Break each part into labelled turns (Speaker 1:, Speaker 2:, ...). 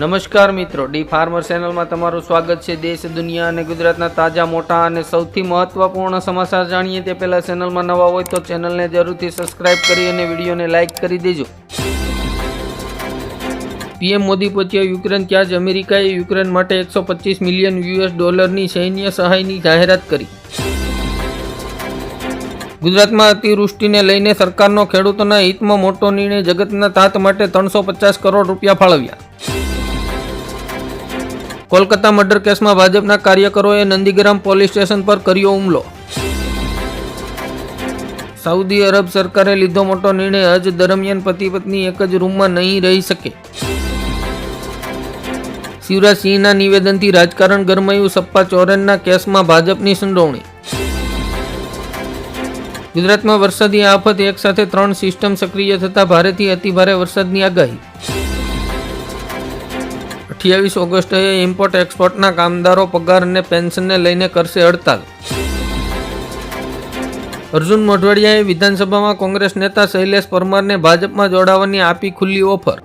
Speaker 1: નમસ્કાર મિત્રો, D farmer ચેનલમાં તમારું સ્વાગત છે. દેશ, દુનિયા અને ગુજરાતના તાજા, મોટા અને સૌથી મહત્વપૂર્ણ સમાચાર જાણીએ તે પહેલાં ચેનલમાં નવા હોય તો ચેનલને જરૂરથી સબસ્ક્રાઇબ કરી અને વિડીયોને લાઇક કરી દેજો. પીએમ મોદી પહોંચ્યા યુક્રેન ત્યાં જ અમેરિકાએ યુક્રેન માટે એકસો પચીસ મિલિયન યુએસ ડોલરની સૈન્ય સહાયની જાહેરાત કરી. ગુજરાતમાં અતિવૃષ્ટિને લઈને સરકારનો ખેડૂતોના હિતમાં મોટો નિર્ણય જગતના તાત માટે ત્રણસો પચાસ કરોડ રૂપિયા ફાળવ્યા. કોલકાતા મર્ડર કેસમાં ભાજપના કાર્યકરોએ નંદીગ્રામ પોલીસ સ્ટેશન પર કર્યો હુમલો. સાઉદી અરબ સરકારે લીધો મોટો નિર્ણય. હજ દરમિયાન પતિ પત્ની એક જ રૂમમાં નહીં રહી શકે. શિવરાજ સિંહના નિવેદનથી રાજકારણ ગરમાયું સપ્પા ચોરનના કેસમાં ભાજપની સંડોવણી. ગુજરાતમાં વરસાદી આફત એક સાથે ત્રણ સિસ્ટમ સક્રિય થતા ભારેથી અતિભારે વરસાદની આગાહી. અઠ્યાવીસ ઓગસ્ટે ઇમ્પોર્ટ એક્સપોર્ટના કામદારો પગાર અને પેન્શનને લઈને કરશે હડતાલ. અર્જુન મોઢવાડિયાએ વિધાનસભામાં કોંગ્રેસ નેતા શૈલેષ પરમારને ભાજપમાં જોડાવાની આપી ખુલ્લી ઓફર.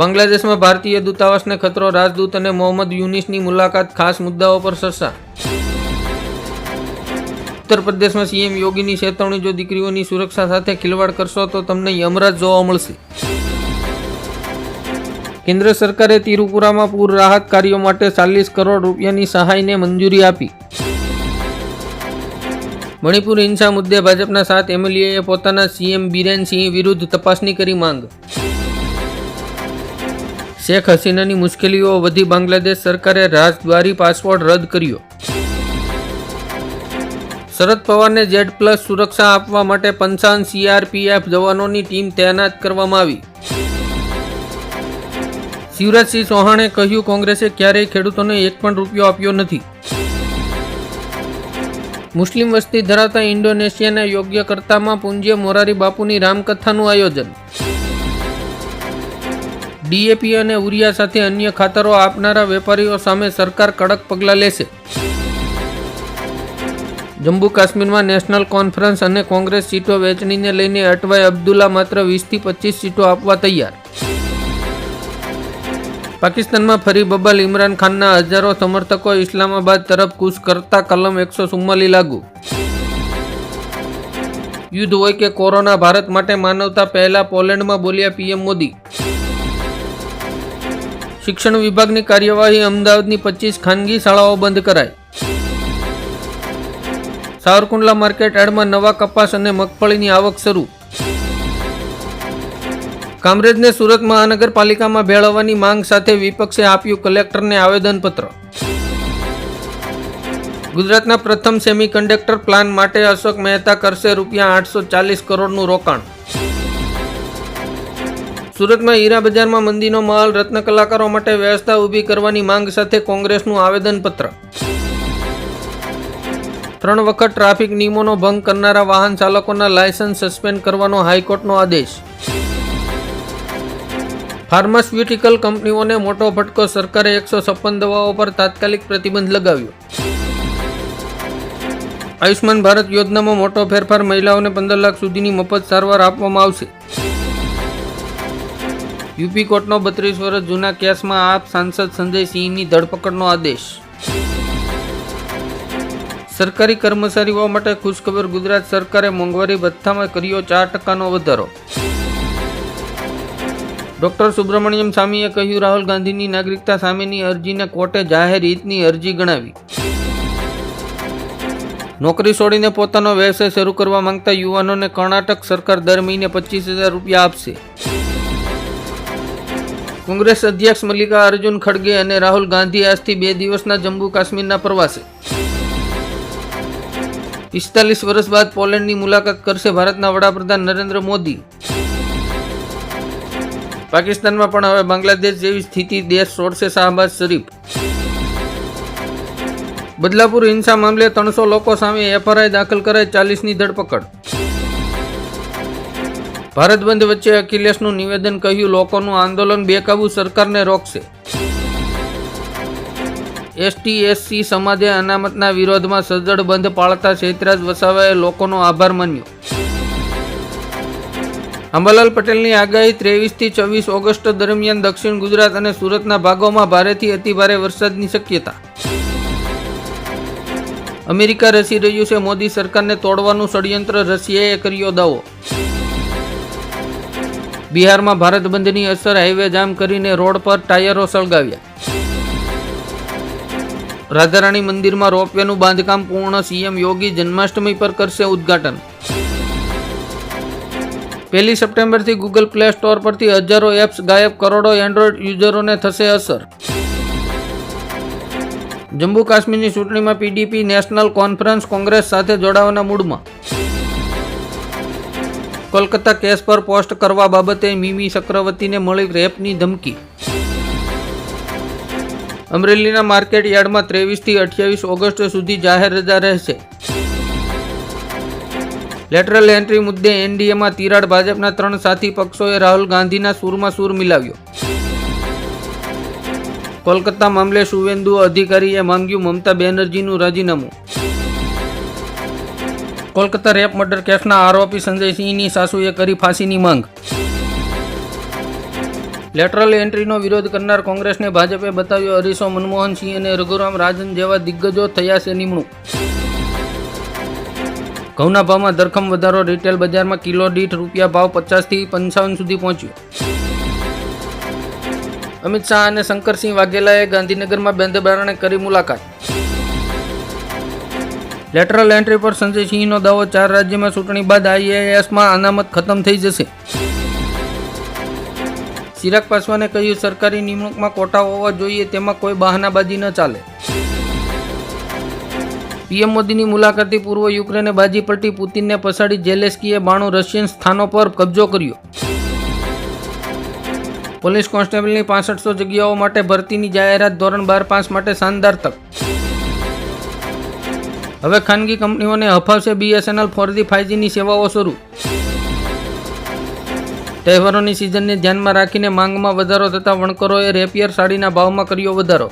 Speaker 1: બાંગ્લાદેશમાં ભારતીય દૂતાવાસને ખતરો, રાજદૂત અને મોહમ્મદ યુનિસની મુલાકાત, ખાસ મુદ્દાઓ પર ચર્ચા. ઉત્તર પ્રદેશમાં સીએમ યોગીની ચેતવણી, જો દીકરીઓની સુરક્ષા સાથે ખિલવાડ કરશો તો તમને યમરાજ જોવા મળશે. કેન્દ્ર સરકારે તિરુપુરામાં પૂર રાહત કાર્યો માટે ચાલીસ કરોડ રૂપિયાની સહાયને મંજૂરી આપી. મણિપુર હિંસા મુદ્દે ભાજપના સાત એમએલએ પોતાના સીએમ બિરેન સિંહ વિરુદ્ધ તપાસની કરી માંગ. શેખ હસીનાની મુશ્કેલીઓ વધી બાંગ્લાદેશ સરકારે રાજદ્વારી પાસપોર્ટ રદ કર્યો. શરદ પવારને ઝેડ પ્લસ સુરક્ષા આપવા માટે પંચાવન સીઆરપીએફ જવાનોની ટીમ તૈનાત કરવામાં આવી. શિવરાજસિંહ ચૌહાણે કહ્યું, કોંગ્રેસે ક્યારેય ખેડૂતોને એક પણ રૂપિયો આપ્યો નથી. મુસ્લિમ વસ્તી ધરાવતા ઇન્ડોનેશિયાના યોગ્ય કરતામાં પૂંજ્ય મોરારી બાપુની રામકથાનું આયોજન. ડીએપી અને ઉરિયા સાથે અન્ય ખાતરો આપનારા વેપારીઓ સામે સરકાર કડક પગલાં લેશે. જમ્મુ કાશ્મીરમાં નેશનલ કોન્ફરન્સ અને કોંગ્રેસ સીટો વહેંચણીને લઈને અટવાઈ અબ્દુલ્લા માત્ર વીસથી પચીસ સીટો આપવા તૈયાર. પાકિસ્તાનમાં ફરી બબાલ ઇમરાન ખાનના હજારો સમર્થકો ઇસ્લામાબાદ તરફ કૂચ કરતા કલમ એકસો ચુમ્માલી લાગુ. યુદ્ધ હોય કે કોરોના, ભારત માટે માનવતા પહેલા પોલેન્ડમાં બોલ્યા પીએમ મોદી. શિક્ષણ વિભાગની કાર્યવાહી અમદાવાદની પચીસ ખાનગી શાળાઓ બંધ કરાઈ. સાવરકુંડલા માર્કેટ યાર્ડમાં નવા કપાસ અને મગફળીની આવક શરૂ. કામરેજને સુરત મહાનગરપાલિકામાં ભેળવવાની માંગ સાથે વિપક્ષે આપ્યું કલેક્ટરને આવેદનપત્ર. ગુજરાતના પ્રથમ સેમિકન્ડક્ટર પ્લાન માટે અશોક મહેતા કરશે રૂપિયા આઠસો ચાલીસ કરોડનું રોકાણ. સુરતમાં હીરા બજારમાં મંદીનો માલ રત્ન કલાકારો માટે વ્યવસ્થા ઊભી કરવાની માંગ સાથે કોંગ્રેસનું આવેદનપત્ર. ત્રણ વખત ટ્રાફિક નિયમોનો ભંગ કરનારા વાહન ચાલકોના લાયસન્સ સસ્પેન્ડ કરવાનો હાઈકોર્ટનો આદેશ. ફાર્માસ્યુટિકલ કંપનીઓને મોટો ફટકો સરકારે એકસો છપ્પન દવાઓ પર તાત્કાલિક પ્રતિબંધ લગાવ્યો. આયુષ્માન ભારત યોજનામાં મોટો ફેરફાર મહિલાઓને પંદર લાખ સુધીની મફત સારવાર આપવામાં આવશે. યુપી કોર્ટનો બત્રીસ વર્ષ જૂના કેસમાં આપ સાંસદ સંજય સિંહની ધરપકડનો આદેશ. સરકારી કર્મચારીઓ માટે ખુશખબર ગુજરાત સરકારે મોંઘવારી ભથ્થામાં કર્યો ચાર ટકાનો વધારો. ડોક્ટર સુબ્રમણ્યમ સ્વામીએ કહ્યું, રાહુલ ગાંધીની નાગરિકતા સામેની અરજીને કોર્ટે જાહેર હિતની અરજી ગણાવી. નોકરી છોડીને પોતાનો વ્યવસાય શરૂ કરવા માંગતા યુવાનોને કર્ણાટક સરકાર દર મહિને પચીસ હજાર રૂપિયા આપશે. કોંગ્રેસ અધ્યક્ષ મલ્લિકા અર્જુન ખડગે અને રાહુલ ગાંધી આજથી બે દિવસના જમ્મુ કાશ્મીરના પ્રવાસે. પિસ્તાલીસ વર્ષ બાદ પોલેન્ડની મુલાકાત કરશે ભારતના વડાપ્રધાન નરેન્દ્ર મોદી. પાકિસ્તાનમાં પણ હવે બાંગ્લાદેશ જેવી સ્થિતિ દેશ છોડશે શાહબાઝ શરીફ. બદલાપુર હિંસા મામલે ત્રણસો લોકો સામે એફઆરઆઈ દાખલ કરાઈ ચાલીસની ધરપકડ. ભારત બંધ વચ્ચે અખિલેશનું નિવેદન કહ્યું, લોકોનું આંદોલન બેકાબુ સરકારને રોકશે. એસટી, એસસી સમાજે અનામતના વિરોધમાં સજ્જડ બંધ પાળતા ચૈત્રાજ વસાવાએ લોકોનો આભાર માન્યો. અંબાલાલ પટેલની આગાહી ત્રેવીસથી છવ્વીસ ઓગસ્ટ દરમિયાન દક્ષિણ ગુજરાત અને સુરતના ભાગોમાં ભારેથી અતિભારે વરસાદની શક્યતા. અમેરિકા રસી રહ્યું છે, મોદી સરકારને તોડવાનું ષડયંત્ર રશિયાએ કર્યો દાવો. બિહારમાં ભારત બંધની અસર હાઈવે જામ કરીને રોડ પર ટાયરો સળગાવ્યા. રાધારાણી મંદિરમાં રોપવેનું બાંધકામ પૂર્ણ, સીએમ યોગી જન્માષ્ટમી પર કરશે ઉદ્ઘાટન. પહેલી સપ્ટેમ્બરથી ગૂગલ પ્લે સ્ટોર પરથી હજારો એપ્સ ગાયબ, કરોડો એન્ડ્રોઈડ યુઝરોને થશે અસર. જમ્મુ કાશ્મીરની ચૂંટણીમાં પીડીપી નેશનલ કોન્ફરન્સ કોંગ્રેસ સાથે જોડાવાના મૂડમાં. કોલકાતા કેસ પર પોસ્ટ કરવા બાબતે મીમી ચક્રવર્તીને મળી રેપની ધમકી. અમરેલીના માર્કેટ યાર્ડમાં ત્રેવીસથી અઠ્યાવીસ ઓગસ્ટ સુધી જાહેર રજા રહેશે. લેટરલ એન્ટ્રી મુદ્દે એનડીએમાં તિરાડ ભાજપના ત્રણ સાથી પક્ષોએ રાહુલ ગાંધીના સૂરમાં સૂર મિલાવ્યો. કોલકાતા મામલે શુવેન્દુ અધિકારીએ માંગ્યું મમતા બેનર્જીનું રાજીનામું. કોલકાતા રેપ મર્ડર કેસના આરોપી સંજય સિંહની સાસુએ કરી ફાંસીની માંગ. લેટરલ એન્ટ્રીનો વિરોધ કરનાર કોંગ્રેસને ભાજપે બતાવ્યો અરીસો મનમોહન સિંહ અને રઘુરામ રાજન જેવા દિગ્ગજો થયા છે નિમણૂક. ઘઉંના ભાવમાં ધરખમ વધારો રિટેલ બજારમાં કિલો દીઠ રૂપિયા ભાવ પચાસથી પંચાવન સુધી પહોંચ્યો. અમિત શાહ અને શંકરસિંહ વાઘેલાએ ગાંધીનગરમાં બેંધ બારણે કરી મુલાકાત. લેટરલ એન્ટ્રી પર સંજય સિંહનો દાવો, ચાર રાજ્યમાં ચૂંટણી બાદ આઈએએસમાં અનામત ખતમ થઈ જશે. ચિરાગ પાસવાને કહ્યું, સરકારી નિમણૂકમાં કોટા હોવા જોઈએ, તેમાં કોઈ બહાનાબાજી ન ચાલે. પીએમ મોદીની મુલાકાતથી પૂર્વ યુક્રેને બાજી પલટી પુતિનને પછાડી જેલેસ્કીએ બાણું રશિયન સ્થાનો પર કબજો કર્યો. પોલીસ કોન્સ્ટેબલની પાસઠસો જગ્યાઓ માટે ભરતીની જાહેરાત ધોરણ બાર પાસ માટે શાનદાર તક. હવે ખાનગી કંપનીઓને હફાવશે બીએસએનએલ ફોરજી ફાઇવજીની સેવાઓ શરૂ. તહેવારોની સિઝનને ધ્યાનમાં રાખીને માંગમાં વધારો થતાં વણકરોએ રેપિયર સાડીના ભાવમાં કર્યો વધારો.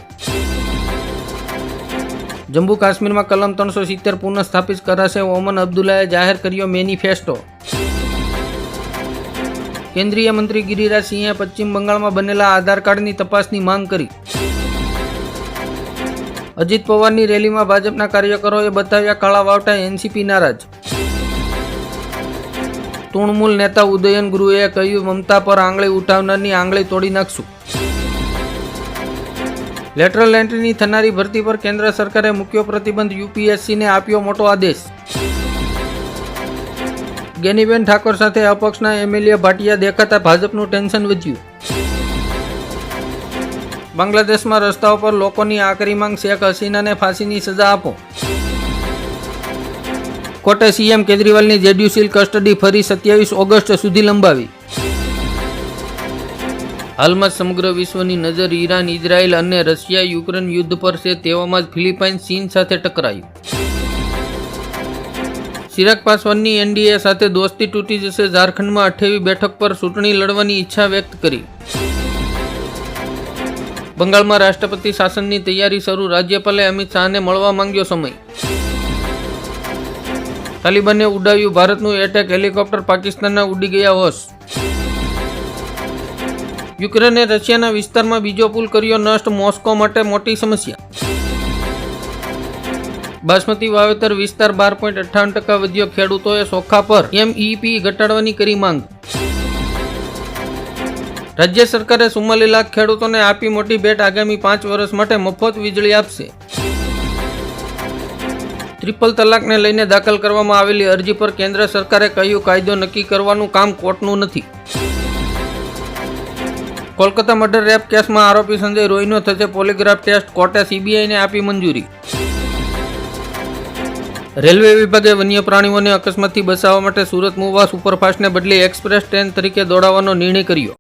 Speaker 1: જમ્મુ કાશ્મીરમાં કલમ ત્રણસો સિત્તેર પુનઃસ્થાપિત કરાશે ઓમન અબ્દુલ્લાએ જાહેર કર્યો મેનિફેસ્ટો. કેન્દ્રીય મંત્રી ગિરિરાજ સિંહે પશ્ચિમ બંગાળમાં બનેલા આધાર કાર્ડની તપાસની માંગ કરી. અજીત પવારની રેલીમાં ભાજપના કાર્યકરોએ બતાવ્યા કાળા વાવટા એનસીપી નારાજ. તૃણમૂલ નેતા ઉદયન ગુરુએ કહ્યું, મમતા પર આંગળી ઉઠાવનારની આંગળી તોડી નાખશું. લેટરલ એન્ટ્રીની થનારી ભરતી પર કેન્દ્ર સરકારે મૂક્યો પ્રતિબંધ યુપીએસસીને આપ્યો મોટો આદેશ. ગેનીબેન ઠાકોર સાથે અપક્ષના એમએલએ ભાટિયા દેખાતા ભાજપનું ટેન્શન વધ્યું. બાંગ્લાદેશમાં રસ્તાઓ પર લોકોની આકરી માંગ, શેખ હસીનાને ફાંસીની સજા આપો. કોર્ટે સીએમ કેજરીવાલની જેડ્યુસીલ કસ્ટડી ફરી સત્યાવીસ ઓગસ્ટ સુધી લંબાવી. હાલમાં સમગ્ર વિશ્વની નજર ઈરાન, ઇઝરાયલ અને રશિયા યુક્રેન યુદ્ધ પર છે. તેવામાં જ ફિલિપાઇન્સ ચીન સાથે ટકરાયું. ચિરાગ પાસવાનની એનડીએ સાથે દોસ્તી તૂટી જશે. ઝારખંડમાં અઠ્યાવી બેઠક પર ચૂંટણી લડવાની ઈચ્છા વ્યક્ત કરી. બંગાળમાં રાષ્ટ્રપતિ શાસનની તૈયારી શરૂ. રાજ્યપાલે અમિત શાહને મળવા માંગ્યો સમય. તાલિબાને ઉડાવ્યું ભારતનું એટેક. હેલિકોપ્ટર પાકિસ્તાનના ઉડી ગયા હોશ યુક્રેને રશિયાના વિસ્તારમાં બીજો પુલ કર્યો નષ્ટ મોસ્કો માટે મોટી સમસ્યા. બાસમતી વાવેતર વિસ્તાર બાર પોઈન્ટ અઠ્ઠાવન ટકા વધ્યો. ખેડૂતોએ સોખા પર એમઈપી ઘટાડવાની કરી માંગ. રાજ્ય સરકારે ચુમ્માલીસ લાખ ખેડૂતોને આપી મોટી ભેટ આગામી પાંચ વર્ષ માટે મફત વીજળી આપશે. ટ્રિપલ તલાકને લઈને દાખલ કરવામાં આવેલી અરજી પર કેન્દ્ર સરકારે કહ્યું, કાયદો નક્કી કરવાનું કામ કોર્ટનું નથી. કોલકાતા મર્ડર રેપ કેસમાં આરોપી સંજય રોયનો થશે પોલીગ્રાફ ટેસ્ટ, કોર્ટે સીબીઆઈને આપી મંજૂરી. રેલવે વિભાગે વન્ય પ્રાણીઓને અકસ્માતથી બચાવવા માટે સુરત મુવા સુપરફાસ્ટને બદલે એક્સપ્રેસ ટ્રેન તરીકે દોડાવવાનો નિર્ણય કર્યો.